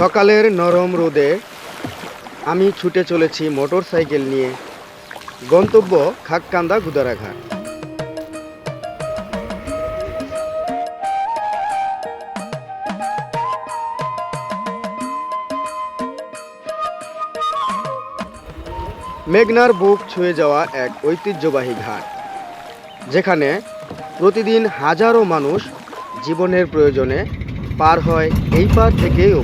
সকালের নরম রোদে আমি ছুটে চলেছি মোটর সাইকেল নিয়ে গন্তব্য খাককান্দা গুদারাঘাট। মেঘনার বুক ছুঁয়ে যাওয়া এক ঐতিহ্যবাহী ঘাট, যেখানে প্রতিদিন হাজারো মানুষ জীবনের প্রয়োজনে পার হয় এই পার থেকে ও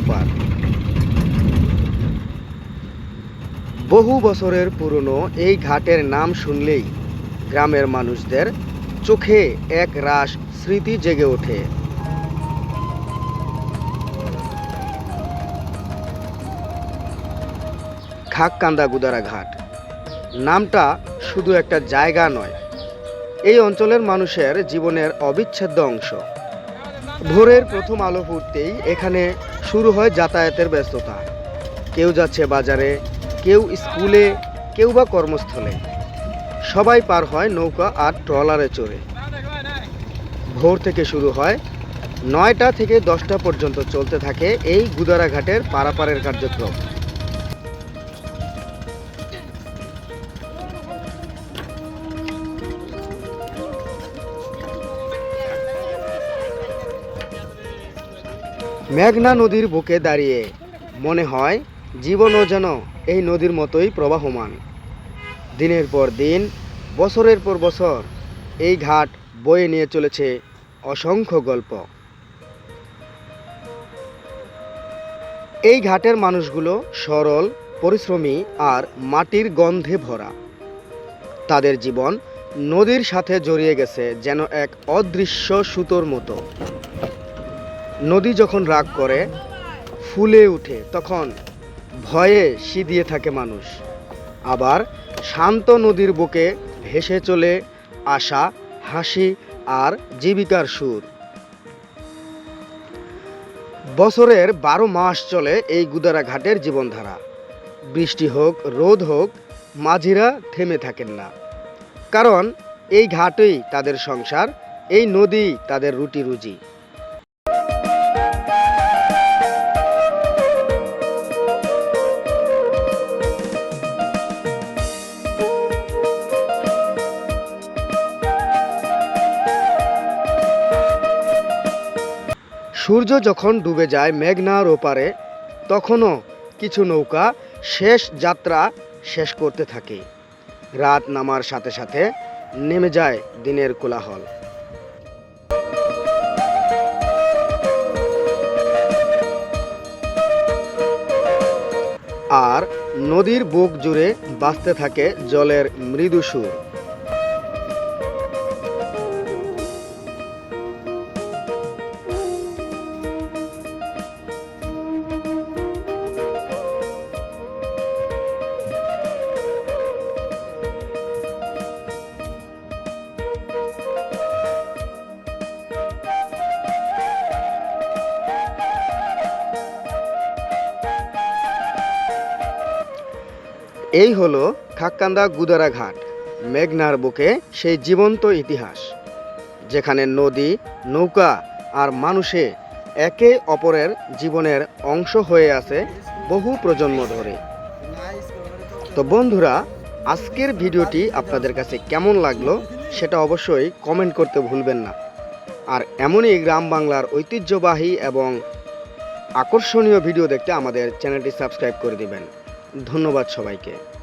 বহু বছরের পুরনো এই ঘাটের নাম শুনলেই গ্রামের মানুষদের চোখে এক রাস স্মৃতি জেগে ওঠে। খাককান্দা গুদারা ঘাট। নামটা শুধু একটা জায়গা নয়, এই অঞ্চলের মানুষের জীবনের অবিচ্ছেদ্য অংশ। ভোরের প্রথম আলো ফুটতেই এখানে শুরু হয় যাতায়াতের ব্যস্ততা। কেউ যাচ্ছে বাজারে কেউ স্কুলে, কেউ বা কর্মস্থলে। সবাই পার হয় নৌকা আর ট্রলারে চড়ে। ভোর থেকে শুরু হয়। নয়টা থেকে দশটা পর্যন্ত চলতে থাকে এই গুদারাঘাটের পারাপারের কার্যক্রম। মেঘনা নদীর বুকে দাঁড়িয়ে মনে হয় জীবনও যেন এই নদীর মতোই প্রবাহমান। দিনের পর দিন, বছরের পর বছর এই ঘাট বয়ে নিয়ে চলেছে অসংখ্য গল্প। এই ঘাটের মানুষগুলো সরল, পরিশ্রমী আর মাটির গন্ধে ভরা। তাদের জীবন নদীর সাথে জড়িয়ে গেছে যেন এক অদৃশ্য সুতোর মতো। নদী যখন রাগ করে, ফুলে ওঠে তখন ভয়ে সিদিয়ে থাকে মানুষ। আবার শান্ত নদীর বুকে ভেসে চলে আশা হাসি আর জীবিকার সুর। বছরের বারো মাস চলে এই গুদারা ঘাটের জীবনধারা। বৃষ্টি হোক, রোদ হোক, মাঝিরা থেমে থাকেন না। কারণ এই ঘাটেই তাদের সংসার, এই নদী তাদের রুটি রুজি সূর্য যখন ডুবে যায় মেঘনার ওপারে তখনও কিছু নৌকা শেষ যাত্রা শেষ করতে থাকে। রাত নামার সাথে সাথে নেমে যায় দিনের কোলাহল। আর নদীর বুক জুড়ে বাঁচতে থাকে জলের মৃদু সুর। এই হলো খাক্কান্দা গুদারা ঘাট, মেঘনার বুকে সেই জীবন্ত ইতিহাস, যেখানে নদী, নৌকা আর মানুষে একে অপরের জীবনের অংশ হয়ে আছে বহু প্রজন্ম ধরে। তো বন্ধুরা, আজকের ভিডিওটি আপনাদের কাছে কেমন লাগল সেটা অবশ্যই কমেন্ট করতে ভুলবেন না। আর এমনই গ্রাম বাংলার ঐতিহ্যবাহী এবং আকর্ষণীয় ভিডিও দেখতে আমাদের চ্যানেলটি সাবস্ক্রাইব করে দিবেন। ধন্যবাদ সবাইকে।